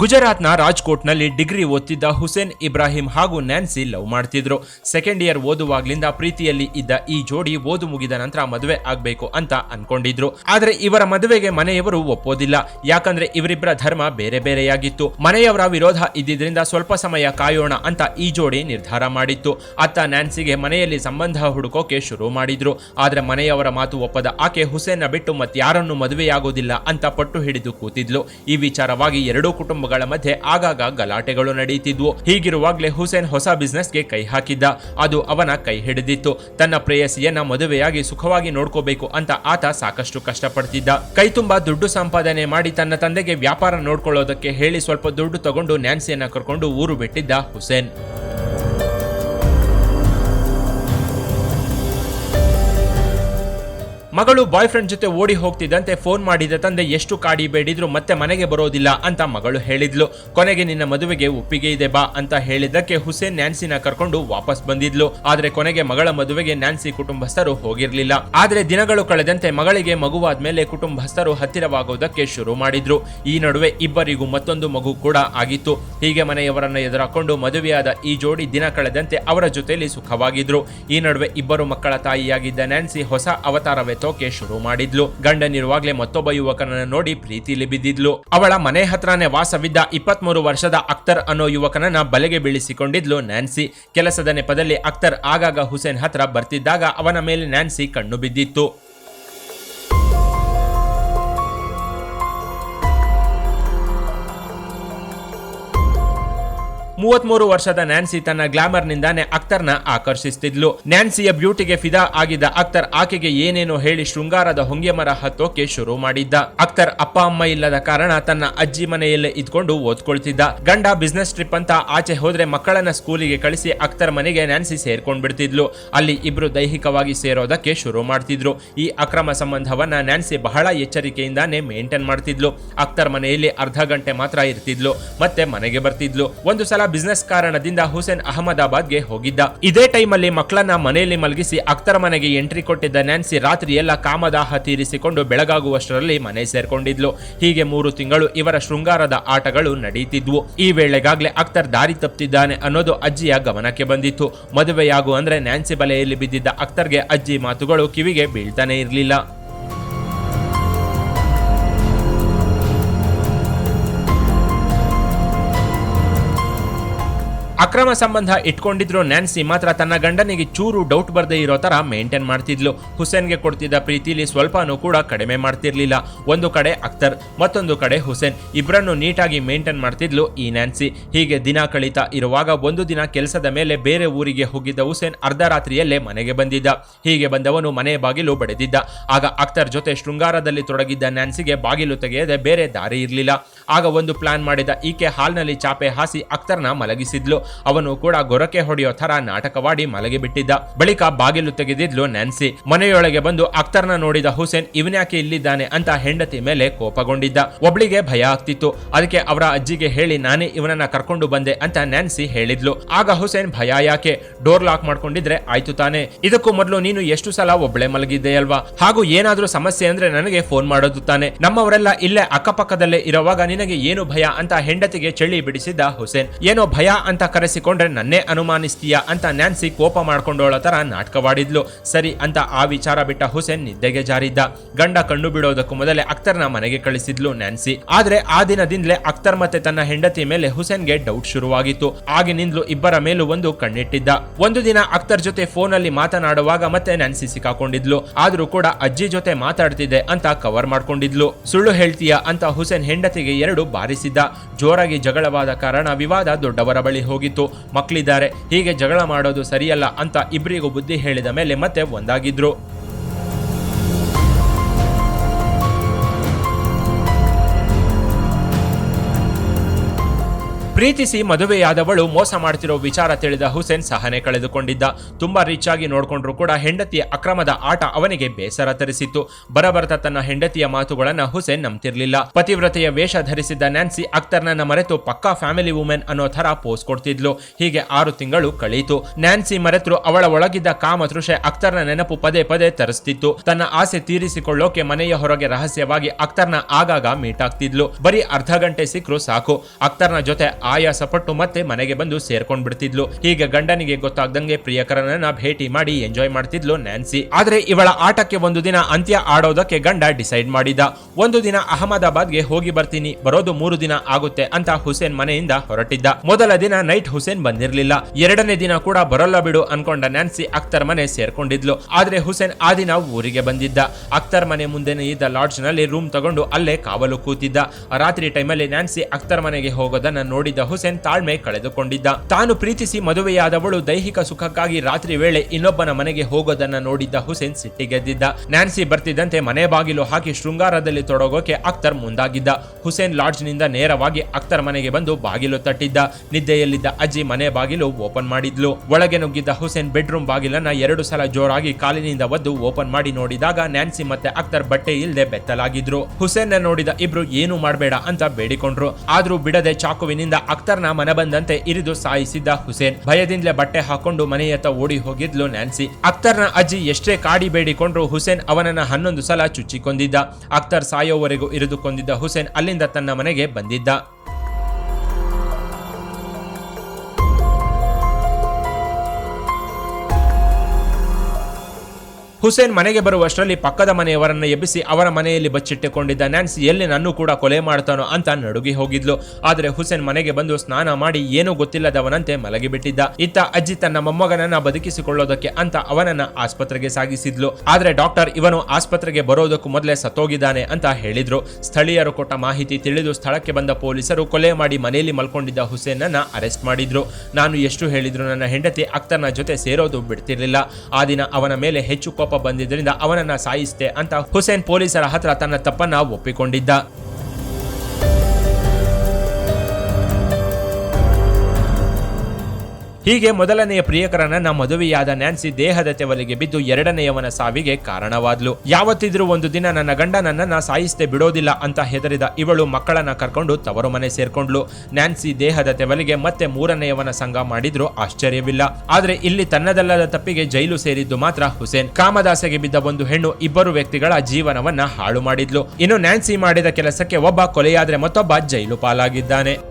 ಗುಜರಾತ್ನ ರಾಜ್ಕೋಟ್ನಲ್ಲಿ ಡಿಗ್ರಿ ಓದ್ತಿದ್ದ ಹುಸೇನ್ ಇಬ್ರಾಹಿಂ ಹಾಗೂ Nancy love ಮಾಡ್ತಿದ್ರು. ಸೆಕೆಂಡ್ ಇಯರ್ ಓದುವಾಗ್ಲಿಂದ ಪ್ರೀತಿಯಲ್ಲಿ ಇದ್ದ ಈ ಜೋಡಿ ಓದು ಮುಗಿದ ನಂತರ ಮದುವೆ ಆಗ್ಬೇಕು ಅಂತ ಅನ್ಕೊಂಡಿದ್ರು. ಆದ್ರೆ ಇವರ ಮದುವೆಗೆ ಮನೆಯವರು ಒಪ್ಪೋದಿಲ್ಲ. ಯಾಕಂದ್ರೆ ಇವರಿಬ್ಬರ ಧರ್ಮ ಬೇರೆ ಬೇರೆಯಾಗಿತ್ತು. ಮನೆಯವರ ವಿರೋಧ ಇದ್ದಿದ್ರಿಂದ ಸ್ವಲ್ಪ ಸಮಯ ಕಾಯೋಣ ಅಂತ ಈ ಜೋಡಿ ನಿರ್ಧಾರ ಮಾಡಿತ್ತು. ಅತ್ತ ನ್ಯಾನ್ಸಿಗೆ ಮನೆಯಲ್ಲಿ ಸಂಬಂಧ ಹುಡುಕೋಕೆ ಶುರು ಮಾಡಿದ್ರು. ಆದ್ರೆ ಮನೆಯವರ ಮಾತು ಒಪ್ಪದ ಆಕೆ ಹುಸೇನ್ನ ಬಿಟ್ಟು ಮತ್ತಾರನ್ನು ಮದುವೆಯಾಗೋದಿಲ್ಲ ಅಂತ ಪಟ್ಟು ಹಿಡಿದು ಕೂತಿದ್ಲು. ಈ ವಿಚಾರವಾಗಿ ಎರಡೂ ಕುಟುಂಬಗಳ ಮಧ್ಯೆ ಆಗಾಗ ಗಲಾಟೆಗಳು ನಡೆಯುತ್ತಿದ್ವು. ಹೀಗಿರುವಾಗಲೇ ಹುಸೇನ್ ಹೊಸ ಬಿಸ್ನೆಸ್ಗೆ ಕೈ ಹಾಕಿದ್ದ. ಅದು ಅವನ ಕೈ ಹಿಡಿದಿತ್ತು. ತನ್ನ ಪ್ರೇಯಸಿಯನ್ನ ಮದುವೆಯಾಗಿ ಸುಖವಾಗಿ ನೋಡ್ಕೋಬೇಕು ಅಂತ ಆತ ಸಾಕಷ್ಟು ಕಷ್ಟಪಡ್ತಿದ್ದ. ಕೈ ತುಂಬಾ ದುಡ್ಡು ಸಂಪಾದನೆ ಮಾಡಿ ತನ್ನ ತಂದೆಗೆ ವ್ಯಾಪಾರ ನೋಡ್ಕೊಳ್ಳೋದಕ್ಕೆ ಹೇಳಿ ಸ್ವಲ್ಪ ದುಡ್ಡು ತಗೊಂಡು ನ್ಯಾನ್ಸಿಯನ್ನ ಕರ್ಕೊಂಡು ಊರು ಬಿಟ್ಟಿದ್ದ ಹುಸೇನ್. ಮಗಳು ಬಾಯ್ ಫ್ರೆಂಡ್ ಜೊತೆ ಓಡಿ ಹೋಗ್ತಿದ್ದಂತೆ ಫೋನ್ ಮಾಡಿದ ತಂದೆ, ಎಷ್ಟು ಕಾಡಿ ಬೇಡಿದ್ರು ಮತ್ತೆ ಮನೆಗೆ ಬರೋದಿಲ್ಲ ಅಂತ ಮಗಳು ಹೇಳಿದ್ಲು. ಕೊನೆಗೆ, ನಿನ್ನ ಮದುವೆಗೆ ಒಪ್ಪಿಗೆ ಇದೆ ಬಾ ಅಂತ ಹೇಳಿದ್ದಕ್ಕೆ ಹುಸೇನ್ ನ್ಯಾನ್ಸಿನ ಕರ್ಕೊಂಡು ವಾಪಸ್ ಬಂದಿದ್ಲು. ಆದ್ರೆ ಕೊನೆಗೆ ಮಗಳ ಮದುವೆಗೆ ನ್ಯಾನ್ಸಿ ಕುಟುಂಬಸ್ಥರು ಹೋಗಿರ್ಲಿಲ್ಲ. ಆದ್ರೆ ದಿನಗಳು ಕಳೆದಂತೆ ಮಗಳಿಗೆ ಮಗುವಾದ ಮೇಲೆ ಕುಟುಂಬಸ್ಥರು ಹತ್ತಿರವಾಗುವುದಕ್ಕೆ ಶುರು ಮಾಡಿದ್ರು. ಈ ನಡುವೆ ಇಬ್ಬರಿಗೂ ಮತ್ತೊಂದು ಮಗು ಕೂಡ ಆಗಿತ್ತು. ಹೀಗೆ ಮನೆಯವರನ್ನ ಎದುರಾಕೊಂಡು ಮದುವೆಯಾದ ಈ ಜೋಡಿ ದಿನ ಕಳೆದಂತೆ ಅವರ ಜೊತೆಯಲ್ಲಿ ಸುಖವಾಗಿದ್ರು. ಈ ನಡುವೆ ಇಬ್ಬರು ಮಕ್ಕಳ ತಾಯಿಯಾಗಿದ್ದ ನ್ಯಾನ್ಸಿ ಹೊಸ ಅವತಾರವೆತ್ತೋಕೆ ಶುರು ಮಾಡಿದ್ಲು. ಗಂಡನಿರುವಾಗಲೇ ಮತ್ತೊಬ್ಬ ಯುವಕನನ್ನ ನೋಡಿ ಪ್ರೀತಿಲಿ ಬಿದ್ದಿದ್ಲು. ಅವಳ ಮನೆ ಹತ್ರನೇ ವಾಸವಿದ್ದ ಇಪ್ಪತ್ಮೂರು ವರ್ಷದ ಅಖ್ತರ್ ಅನ್ನೋ ಯುವಕನನ್ನ ಬಲೆಗೆ ಬೀಳಿಸಿಕೊಂಡಿದ್ಲು ನ್ಯಾನ್ಸಿ. ಕೆಲಸದ ನೆಪದಲ್ಲಿ ಅಖ್ತರ್ ಆಗಾಗ ಹುಸೇನ್ ಹತ್ರ ಬರ್ತಿದ್ದಾಗ ಅವನ ಮೇಲೆ ನ್ಯಾನ್ಸಿ ಕಣ್ಣು ಬಿದ್ದಿತ್ತು. ಮೂವತ್ಮೂರು ವರ್ಷದ ನ್ಯಾನ್ಸಿ ತನ್ನ ಗ್ಲಾಮರ್ ನಿಂದಾನೆ ಅಕ್ತರ್ನ ಆಕರ್ಷಿಸ್ತಿದ್ಲು. ನ್ಯಾನ್ಸಿಯ ಬ್ಯೂಟಿಗೆ ಫಿದಾ ಆಗಿದ್ದ ಅಖ್ತರ್ ಆಕೆಗೆ ಏನೇನೋ ಹೇಳಿ ಶೃಂಗಾರದ ಹೊಂಗೆ ಮರ ಹತ್ತೋಕೆ ಶುರು ಮಾಡಿದ್ದ. ಅಖ್ತರ್ ಅಪ್ಪ, ಅಮ್ಮ ಇಲ್ಲದ ಕಾರಣ ತನ್ನ ಅಜ್ಜಿ ಮನೆಯಲ್ಲೇ ಇದ್ಕೊಂಡು ಓದ್ಕೊಳ್ತಿದ್ದ. ಗಂಡ ಬಿಸ್ನೆಸ್ ಟ್ರಿಪ್ ಅಂತ ಆಚೆ ಹೋದ್ರೆ ಮಕ್ಕಳನ್ನ ಸ್ಕೂಲಿಗೆ ಕಳಿಸಿ ಅಖ್ತರ್ ಮನೆಗೆ ನ್ಯಾನ್ಸಿ ಸೇರ್ಕೊಂಡ್ ಬಿಡ್ತಿದ್ಲು ಅಲ್ಲಿ ಇಬ್ರು ದೈಹಿಕವಾಗಿ ಸೇರೋದಕ್ಕೆ ಶುರು ಮಾಡ್ತಿದ್ರು. ಈ ಅಕ್ರಮ ಸಂಬಂಧವನ್ನ ನ್ಯಾನ್ಸಿ ಬಹಳ ಎಚ್ಚರಿಕೆಯಿಂದಾನೇ ಮೇಂಟೈನ್ ಮಾಡ್ತಿದ್ಲು. ಅಖ್ತರ್ ಮನೆಯಲ್ಲಿ ಅರ್ಧ ಗಂಟೆ ಮಾತ್ರ ಇರ್ತಿದ್ಲು. ಮತ್ತೆ ಮನೆಗೆ ಬರ್ತಿದ್ಲು. ಒಂದು ಸಲ ಬಿಸ್ನೆಸ್ ಕಾರಣದಿಂದ ಹುಸೇನ್ ಅಹಮದಾಬಾದ್ಗೆ ಹೋಗಿದ್ದ. ಇದೇ ಟೈಮಲ್ಲಿ ಮಕ್ಕಳನ್ನ ಮನೆಯಲ್ಲಿ ಮಲಗಿಸಿ ಅಕ್ತರ ಮನೆಗೆ ಎಂಟ್ರಿ ಕೊಟ್ಟಿದ್ದ ನ್ಯಾನ್ಸಿ ರಾತ್ರಿ ಎಲ್ಲ ಕಾಮದಾಹ ತೀರಿಸಿಕೊಂಡು ಬೆಳಗಾಗುವಷ್ಟರಲ್ಲಿ ಮನೆ ಸೇರ್ಕೊಂಡಿದ್ಲು. ಹೀಗೆ ಮೂರು ತಿಂಗಳು ಇವರ ಶೃಂಗಾರದ ಆಟಗಳು ನಡೆಯುತ್ತಿದ್ವು ಈ ವೇಳೆಗಾಗ್ಲೇ ಅಖ್ತರ್ ದಾರಿ ತಪ್ಪಿದ್ದಾನೆ ಅನ್ನೋದು ಅಜ್ಜಿಯ ಗಮನಕ್ಕೆ ಬಂದಿತ್ತು. ಮದುವೆಯಾಗು ಅಂದ್ರೆ ನ್ಯಾನ್ಸಿ ಬಲೆಯಲ್ಲಿ ಬಿದ್ದಿದ್ದ ಅಕ್ತರ್ಗೆ ಅಜ್ಜಿ ಮಾತುಗಳು ಕಿವಿಗೆ ಬೀಳ್ತಾನೆ ಇರಲಿಲ್ಲ. ಅಕ್ರಮ ಸಂಬಂಧ ಇಟ್ಕೊಂಡಿದ್ರು ನ್ಯಾನ್ಸಿ, ಮಾತ್ರ ತನ್ನ ಗಂಡನಿಗೆ ಚೂರು ಡೌಟ್ ಬರದೇ ಇರೋ ತರ ಮೇಂಟೈನ್ ಮಾಡ್ತಿದ್ಲು. ಹುಸೇನ್ಗೆ ಕೊಡ್ತಿದ್ದ ಪ್ರೀತಿಲಿ ಸ್ವಲ್ಪನೂ ಕೂಡ ಕಡಿಮೆ ಮಾಡ್ತಿರ್ಲಿಲ್ಲ. ಒಂದು ಕಡೆ ಅಖ್ತರ್, ಮತ್ತೊಂದು ಕಡೆ ಹುಸೇನ್. ಇಬ್ಬರನ್ನು ನೀಟಾಗಿ ಮೇಂಟೈನ್ ಮಾಡ್ತಿದ್ಲು ಈ ನ್ಯಾನ್ಸಿ. ಹೀಗೆ ದಿನ ಕಳೀತಾ ಇರುವಾಗ ಒಂದು ದಿನ ಕೆಲಸದ ಮೇಲೆ ಬೇರೆ ಊರಿಗೆ ಹೋಗಿದ್ದ ಹುಸೇನ್ ಅರ್ಧ ರಾತ್ರಿಯಲ್ಲೇ ಮನೆಗೆ ಬಂದಿದ್ದ. ಹೀಗೆ ಬಂದವನು ಮನೆಯ ಬಾಗಿಲು ಬಡೆದಿದ್ದ. ಆಗ ಅಖ್ತರ್ ಜೊತೆ ಶೃಂಗಾರದಲ್ಲಿ ತೊಡಗಿದ್ದ ನ್ಯಾನ್ಸಿಗೆ ಬಾಗಿಲು ತೆಗೆಯದೆ ಬೇರೆ ದಾರಿ ಇರಲಿಲ್ಲ. ಆಗ ಒಂದು ಪ್ಲಾನ್ ಮಾಡಿದ, ಈಕೆ ಹಾಲ್ನಲ್ಲಿ ಚಾಪೆ ಹಾಸಿ ಅಖ್ತರ್ನ ಮಲಗಿಸಿದ್ಲು. ಅವನು ಕೂಡ ಗೊರಕೆ ಹೊಡೆಯೋ ತರ ನಾಟಕವಾಡಿ ಮಲಗಿಬಿಟ್ಟಿದ್ದ. ಬಳಿಕ ಬಾಗಿಲು ತೆಗೆದಿದ್ಲು ನ್ಯಾನ್ಸಿ. ಮನೆಯೊಳಗೆ ಬಂದು ಅಖ್ತರ್ನ ನೋಡಿದ ಹುಸೇನ್ ಇವನ್ಯಾಕೆ ಇಲ್ಲಿದ್ದಾನೆ? ಅಂತ ಹೆಂಡತಿ ಮೇಲೆ ಕೋಪಗೊಂಡಿದ್ದ. ಒಬ್ಳಿಗೆ ಭಯ ಆಗ್ತಿತ್ತು. ಅದಕ್ಕೆ ಅವರ ಅಜ್ಜಿಗೆ ಹೇಳಿ, ನಾನೇ ಇವನನ್ನ ಕರ್ಕೊಂಡು ಬಂದೆ ಅಂತ ನ್ಯಾನ್ಸಿ ಹೇಳಿದ್ಲು. ಆಗ ಹುಸೇನ್ ಭಯ ಯಾಕೆ? ಡೋರ್ ಲಾಕ್ ಮಾಡ್ಕೊಂಡಿದ್ರೆ ಆಯ್ತು ತಾನೆ. ಇದಕ್ಕೂ ಮೊದಲು ನೀನು ಎಷ್ಟು ಸಲ ಒಬ್ಳೆ ಮಲಗಿದ್ದೆಯಲ್ವಾ? ಹಾಗೂ ಏನಾದ್ರೂ ಸಮಸ್ಯೆ ಅಂದ್ರೆ ನನಗೆ ಫೋನ್ ಮಾಡೋದು ತಾನೆ. ನಮ್ಮವರೆಲ್ಲ ಇಲ್ಲೇ ಅಕ್ಕಪಕ್ಕದಲ್ಲೇ ಇರುವಾಗ ನಿನಗೆ ಏನು ಭಯ? ಅಂತ ಹೆಂಡತಿಗೆ ಚಳಿ ಬಿಡಿಸಿದ್ದ ಹುಸೇನ್. ಏನೋ ಭಯ? ಅಂತ ಕರೆಸಿಕೊಂಡ್ರೆ ನನ್ನೇ ಅನುಮಾನಿಸ್ತೀಯಾ ಅಂತ ನ್ಯಾನ್ಸಿ ಕೋಪ ಮಾಡ್ಕೊಂಡೋಳ ತರ ನಾಟಕವಾಡಿದ್ಲು. ಸರಿ ಅಂತ ಆ ವಿಚಾರ ಬಿಟ್ಟ ಹುಸೇನ್ ನಿದ್ದೆಗೆ ಜಾರಿದ್ದ. ಗಂಡ ಕಣ್ಣು ಬಿಡೋದಕ್ಕೂ ಮೊದಲೇ ಅಖ್ತರ್ನ ಮನೆಗೆ ಕಳಿಸಿದ್ಲು ನ್ಯಾನ್ಸಿ. ಆದ್ರೆ ಆ ದಿನದಿಂದಲೇ ಅಖ್ತರ್ ಮತ್ತೆ ತನ್ನ ಹೆಂಡತಿ ಮೇಲೆ ಹುಸೇನ್ಗೆ ಡೌಟ್ ಶುರುವಾಗಿತ್ತು. ಆಗಿನಿಂದಲೂ ಇಬ್ಬರ ಮೇಲೂ ಒಂದು ಕಣ್ಣಿಟ್ಟಿದ್ದ. ಒಂದು ದಿನ ಅಖ್ತರ್ ಜೊತೆ ಫೋನಲ್ಲಿ ಮಾತನಾಡುವಾಗ ಮತ್ತೆ ನ್ಯಾನ್ಸಿ ಸಿಕ್ಕಾಕೊಂಡಿದ್ಲು. ಆದ್ರೂ ಕೂಡ ಅಜ್ಜಿ ಜೊತೆ ಮಾತಾಡ್ತಿದ್ದೆ ಅಂತ ಕವರ್ ಮಾಡ್ಕೊಂಡಿದ್ಲು. ಸುಳ್ಳು ಹೇಳ್ತೀಯ ಅಂತ ಹುಸೇನ್ ಹೆಂಡತಿಗೆ ಎರಡು ಬಾರಿಸಿದ್ದ. ಜೋರಾಗಿ ಜಗಳವಾದ ಕಾರಣ ವಿವಾದ ದೊಡ್ಡವರ ಬಳಿ ಹೋಗಿತ್ತು ಮಕ್ಕಳಿದ್ದಾರೆ. ಹೀಗೆ ಜಗಳ ಮಾಡೋದು ಸರಿಯಲ್ಲ ಅಂತ ಇಬ್ಬರಿಗೂ ಬುದ್ಧಿ ಹೇಳಿದ ಮೇಲೆ ಮತ್ತೆ ಒಂದಾಗಿದ್ರು. ಪ್ರೀತಿಸಿ ಮದುವೆಯಾದವಳು ಮೋಸ ಮಾಡ್ತಿರೋ ವಿಚಾರ ತಿಳಿದ ಹುಸೇನ್ ಸಹನೆ ಕಳೆದುಕೊಂಡಿದ್ದ. ತುಂಬಾ ರಿಚ್ ಆಗಿ ನೋಡ್ಕೊಂಡ್ರು ಕೂಡ ಹೆಂಡತಿಯ ಅಕ್ರಮದ ಆಟ ಅವನಿಗೆ ಬೇಸರ ತರಿಸಿತ್ತು. ಬರಬರ್ತ ತನ್ನ ಹೆಂಡತಿಯ ಮಾತುಗಳನ್ನ ಹುಸೇನ್ ನಂಬ್ತಿರ್ಲಿಲ್ಲ. ಪತಿವ್ರತೆಯ ವೇಷ ಧರಿಸಿದ್ದ ನ್ಯಾನ್ಸಿ ಅಕ್ತರ್ನನ್ನ ಮರೆತು ಪಕ್ಕಾ ಫ್ಯಾಮಿಲಿ ವುಮೆನ್ ಅನ್ನೋ ಥರ ಪೋಸ್ ಕೊಡ್ತಿದ್ಲು. ಹೀಗೆ ಆರು ತಿಂಗಳು ಕಳೆಯಿತು ನ್ಯಾನ್ಸಿ ಮರೆತರು ಅವಳ ಒಳಗಿದ್ದ ಕಾಮತೃಷೆ ಅಕ್ತರ್ನ ನೆನಪು ಪದೇ ಪದೇ ತರಿಸ್ತಿತ್ತು. ತನ್ನ ಆಸೆ ತೀರಿಸಿಕೊಳ್ಳೋಕೆ ಮನೆಯ ಹೊರಗೆ ರಹಸ್ಯವಾಗಿ ಅಕ್ತರ್ನ ಆಗಾಗ ಮೀಟ್ ಆಗ್ತಿದ್ಲು ಬರೀ ಅರ್ಧ ಗಂಟೆ ಸಿಕ್ಕರು ಸಾಕು. ಅಕ್ತರ್ನ ಜೊತೆ ಆಯಾಸ ಪಟ್ಟು ಮತ್ತೆ ಮನೆಗೆ ಬಂದು ಸೇರ್ಕೊಂಡ್ ಬಿಡ್ತಿದ್ಲು. ಹೀಗೆ ಗಂಡನಿಗೆ ಗೊತ್ತಾಗ್ದಂಗೆ ಪ್ರಿಯಕರನನ್ನ ಭೇಟಿ ಮಾಡಿ ಎಂಜಾಯ್ ಮಾಡ್ತಿದ್ಲು ನ್ಯಾನ್ಸಿ. ಆದ್ರೆ ಇವಳ ಆಟಕ್ಕೆ ಒಂದು ದಿನ ಅಂತ್ಯ ಆಡೋದಕ್ಕೆ ಗಂಡ ಡಿಸೈಡ್ ಮಾಡಿದ. ಒಂದು ದಿನ ಅಹಮದಾಬಾದ್ಗೆ ಹೋಗಿ ಬರ್ತೀನಿ. ಬರೋದು ಮೂರು ದಿನ ಆಗುತ್ತೆ ಅಂತ ಹುಸೇನ್ ಮನೆಯಿಂದ ಹೊರಟಿದ್ದ. ಮೊದಲ ದಿನ ನೈಟ್ ಹುಸೇನ್ ಬಂದಿರ್ಲಿಲ್ಲ. ಎರಡನೇ ದಿನ ಕೂಡ ಬರೋಲ್ಲ ಬಿಡು ಅನ್ಕೊಂಡ ನ್ಯಾನ್ಸಿ ಅಕ್ತರ್ ಮನೆ ಸೇರ್ಕೊಂಡಿದ್ಲು. ಆದ್ರೆ ಹುಸೇನ್ ಆ ದಿನ ಊರಿಗೆ ಬಂದಿದ್ದ. ಅಖ್ತರ್ ಮನೆ ಮುಂದೆನೇ ಇದ್ದ ಲಾಡ್ಜ್ನಲ್ಲಿ ರೂಮ್ ತಗೊಂಡು ಅಲ್ಲೇ ಕಾವಲು ಕೂತಿದ್ದ. ರಾತ್ರಿ ಟೈಮಲ್ಲಿ ನ್ಯಾನ್ಸಿ ಅಖ್ತರ್ ಮನೆಗೆ ಹೋಗೋದನ್ನ ನೋಡಿದ ಹುಸೇನ್ ತಾಳ್ಮೆ ಕಳೆದುಕೊಂಡಿದ್ದ. ತಾನು ಪ್ರೀತಿಸಿ ಮದುವೆಯಾದವಳು ದೈಹಿಕ ಸುಖಕ್ಕಾಗಿ ರಾತ್ರಿ ವೇಳೆ ಇನ್ನೊಬ್ಬನ ಮನೆಗೆ ಹೋಗೋದನ್ನ ನೋಡಿದ್ದ ಹುಸೇನ್ ಸಿಟ್ಟಿಗೆದ್ದಿದ್ದ ನ್ಯಾನ್ಸಿ ಬರ್ತಿದ್ದಂತೆ ಮನೆ ಬಾಗಿಲು ಹಾಕಿ ಶೃಂಗಾರದಲ್ಲಿ ತೊಡಗೋಕೆ ಅಖ್ತರ್ ಮುಂದಾಗಿದ್ದ. ಹುಸೇನ್ ಲಾಡ್ಜ್ನಿಂದ ನೇರವಾಗಿ ಅಖ್ತರ್ ಮನೆಗೆ ಬಂದು ಬಾಗಿಲು ತಟ್ಟಿದ್ದ. ನಿದ್ದೆಯಲ್ಲಿದ್ದ ಅಜ್ಜಿ ಮನೆ ಬಾಗಿಲು ಓಪನ್ ಮಾಡಿದ್ಲು. ಒಳಗೆ ನುಗ್ಗಿದ್ದ ಹುಸೇನ್ ಬೆಡ್ರೂಮ್ ಬಾಗಿಲನ್ನ ಎರಡು ಸಲ ಜೋರಾಗಿ ಕಾಲಿನಿಂದ ಒದ್ದು ಓಪನ್ ಮಾಡಿ ನೋಡಿದಾಗ ನ್ಯಾನ್ಸಿ ಮತ್ತೆ ಅಖ್ತರ್ ಬಟ್ಟೆ ಇಲ್ಲದೆ ಬೆತ್ತಲಾಗಿದ್ರು. ಹುಸೇನ್ ನೋಡಿದ ಇಬ್ರು ಏನು ಮಾಡಬೇಡ ಅಂತ ಬೇಡಿಕೊಂಡ್ರು. ಆದ್ರೂ ಬಿಡದೆ ಚಾಕುವಿನಿಂದ ಅಖ್ತರ್ನ ಮನ ಬಂದಂತೆ ಇರಿದು ಸಾಯಿಸಿದ್ದ ಹುಸೇನ್. ಭಯದಿಂದಲೇ ಬಟ್ಟೆ ಹಾಕೊಂಡು ಮನೆಯತ್ತ ಓಡಿ ಹೋಗಿದ್ಲು ನ್ಯಾನ್ಸಿ. ಅಖ್ತರ್ನ ಅಜ್ಜಿ ಎಷ್ಟೇ ಕಾಡಿ ಬೇಡಿಕೊಂಡ್ರು ಹುಸೇನ್ ಅವನನ್ನ ಹನ್ನೊಂದು ಸಲ ಚುಚ್ಚಿಕೊಂಡಿದ್ದ. ಅಖ್ತರ್ ಸಾಯೋವರೆಗೂ ಇರಿದುಕೊಂಡಿದ್ದ ಹುಸೇನ್ ಅಲ್ಲಿಂದ ತನ್ನ ಮನೆಗೆ ಬಂದಿದ್ದ. ಹುಸೇನ್ ಮನೆಗೆ ಬರುವಷ್ಟರಲ್ಲಿ ಪಕ್ಕದ ಮನೆಯವರನ್ನ ಎಬ್ಬಿಸಿ ಅವರ ಮನೆಯಲ್ಲಿ ಬಚ್ಚಿಟ್ಟುಕೊಂಡಿದ್ದ ನ್ಯಾನ್ಸಿ, ಎಲ್ಲಿ ನನ್ನೂ ಕೂಡ ಕೊಲೆ ಮಾಡ್ತಾನೋ? ಅಂತ ನಡುಗಿ ಹೋಗಿದ್ಲು. ಆದರೆ ಹುಸೇನ್ ಮನೆಗೆ ಬಂದು ಸ್ನಾನ ಮಾಡಿ ಏನೂ ಗೊತ್ತಿಲ್ಲದವನಂತೆ ಮಲಗಿಬಿಟ್ಟಿದ್ದ. ಇತ್ತ ಅಜ್ಜಿ ತನ್ನ ಮೊಮ್ಮಗನನ್ನ ಬದುಕಿಸಿಕೊಳ್ಳೋದಕ್ಕೆ ಅಂತ ಅವನನ್ನ ಆಸ್ಪತ್ರೆಗೆ ಸಾಗಿಸಿದ್ಲು. ಆದರೆ ಡಾಕ್ಟರ್, ಇವನು ಆಸ್ಪತ್ರೆಗೆ ಬರೋದಕ್ಕೂ ಮೊದಲೇ ಸತ್ತೋಗಿದ್ದಾನೆ ಅಂತ ಹೇಳಿದ್ರು. ಸ್ಥಳೀಯರು ಕೊಟ್ಟ ಮಾಹಿತಿ ತಿಳಿದು ಸ್ಥಳಕ್ಕೆ ಬಂದ ಪೊಲೀಸರು ಕೊಲೆ ಮಾಡಿ ಮನೆಯಲ್ಲಿ ಮಲ್ಕೊಂಡಿದ್ದ ಹುಸೇನನ್ನ ಅರೆಸ್ಟ್ ಮಾಡಿದ್ರು. ನಾನು ಎಷ್ಟು ಹೇಳಿದ್ರು ನನ್ನ ಹೆಂಡತಿ ಅಕ್ತರ್ನ ಜೊತೆ ಸೇರೋದು ಬಿಡ್ತಿರ್ಲಿಲ್ಲ. ಆ ದಿನ ಅವನ ಮೇಲೆ ಹೆಚ್ಚು ಕೋಪ ಬಂದಿದ್ದರಿಂದ ಅವನನ್ನ ಸಾಯಿಸಿದೆ ಅಂತ ಹುಸೇನ್ ಪೊಲೀಸರ ಹತ್ರ ತನ್ನ ತಪ್ಪನ್ನ ಒಪ್ಪಿಕೊಂಡಿದ್ದ. ಹೀಗೆ ಮೊದಲನೆಯ ಪ್ರಿಯಕರನನ್ನ ಮದುವೆಯಾದ ನ್ಯಾನ್ಸಿ ದೇಹದ ತೆವಲಿಗೆ ಬಿದ್ದು ಎರಡನೆಯವನ ಸಾವಿಗೆ ಕಾರಣವಾದ್ಲು. ಯಾವತ್ತಿದ್ರೂ ಒಂದು ದಿನ ನನ್ನ ಗಂಡ ನನ್ನನ್ನ ಸಾಯಿಸದೆ ಬಿಡೋದಿಲ್ಲ ಅಂತ ಹೆದರಿದ ಇವಳು ಮಕ್ಕಳನ್ನ ಕರ್ಕೊಂಡು ತವರು ಮನೆ ಸೇರ್ಕೊಂಡ್ಲು. ನ್ಯಾನ್ಸಿ ದೇಹದ ತೆವಲಿಗೆ ಮತ್ತೆ ಮೂರನೆಯವನ ಸಂಘ ಮಾಡಿದ್ರು ಆಶ್ಚರ್ಯವಿಲ್ಲ. ಆದ್ರೆ ಇಲ್ಲಿ ತನ್ನದಲ್ಲದ ತಪ್ಪಿಗೆ ಜೈಲು ಸೇರಿದ್ದು ಮಾತ್ರ ಹುಸೇನ್. ಕಾಮದಾಸೆಗೆ ಬಿದ್ದ ಒಂದು ಹೆಣ್ಣು ಇಬ್ಬರು ವ್ಯಕ್ತಿಗಳ ಜೀವನವನ್ನ ಹಾಳು ಮಾಡಿದ್ಲು. ಇನ್ನು ನ್ಯಾನ್ಸಿ ಮಾಡಿದ ಕೆಲಸಕ್ಕೆ ಒಬ್ಬ ಕೊಲೆಯಾದ್ರೆ ಮತ್ತೊಬ್ಬ ಜೈಲು ಪಾಲಾಗಿದ್ದಾನೆ.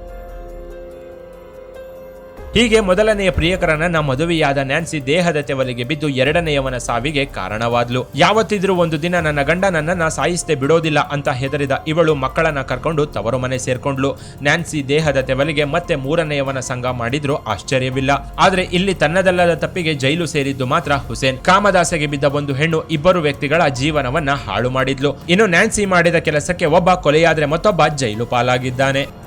ಹೀಗೆ ಮೊದಲನೆಯ ಪ್ರಿಯಕರನನ್ನ ಮದುವೆಯಾದ ನ್ಯಾನ್ಸಿ ದೇಹದ ತೆವಲಿಗೆ ಬಿದ್ದು ಎರಡನೆಯವನ ಸಾವಿಗೆ ಕಾರಣವಾದ್ಲು. ಯಾವತ್ತಿದ್ರೂ ಒಂದು ದಿನ ನನ್ನ ಗಂಡ ನನ್ನನ್ನ ಸಾಯಿಸದೆ ಬಿಡೋದಿಲ್ಲ ಅಂತ ಹೆದರಿದ ಇವಳು ಮಕ್ಕಳನ್ನ ಕರ್ಕೊಂಡು ತವರು ಮನೆ ಸೇರ್ಕೊಂಡ್ಲು. ನ್ಯಾನ್ಸಿ ದೇಹದ ತೆವಲಿಗೆ ಮತ್ತೆ ಮೂರನೆಯವನ ಸಂಘ ಮಾಡಿದ್ರು ಆಶ್ಚರ್ಯವಿಲ್ಲ. ಆದ್ರೆ ಇಲ್ಲಿ ತನ್ನದಲ್ಲದ ತಪ್ಪಿಗೆ ಜೈಲು ಸೇರಿದ್ದು ಮಾತ್ರ ಹುಸೇನ್. ಕಾಮದಾಸೆಗೆ ಬಿದ್ದ ಒಂದು ಹೆಣ್ಣು ಇಬ್ಬರು ವ್ಯಕ್ತಿಗಳ ಜೀವನವನ್ನ ಹಾಳು ಮಾಡಿದ್ಲು. ಇನ್ನು ನ್ಯಾನ್ಸಿ ಮಾಡಿದ ಕೆಲಸಕ್ಕೆ ಒಬ್ಬ ಕೊಲೆಯಾದ್ರೆ ಮತ್ತೊಬ್ಬ ಜೈಲು ಪಾಲಾಗಿದ್ದಾನೆ.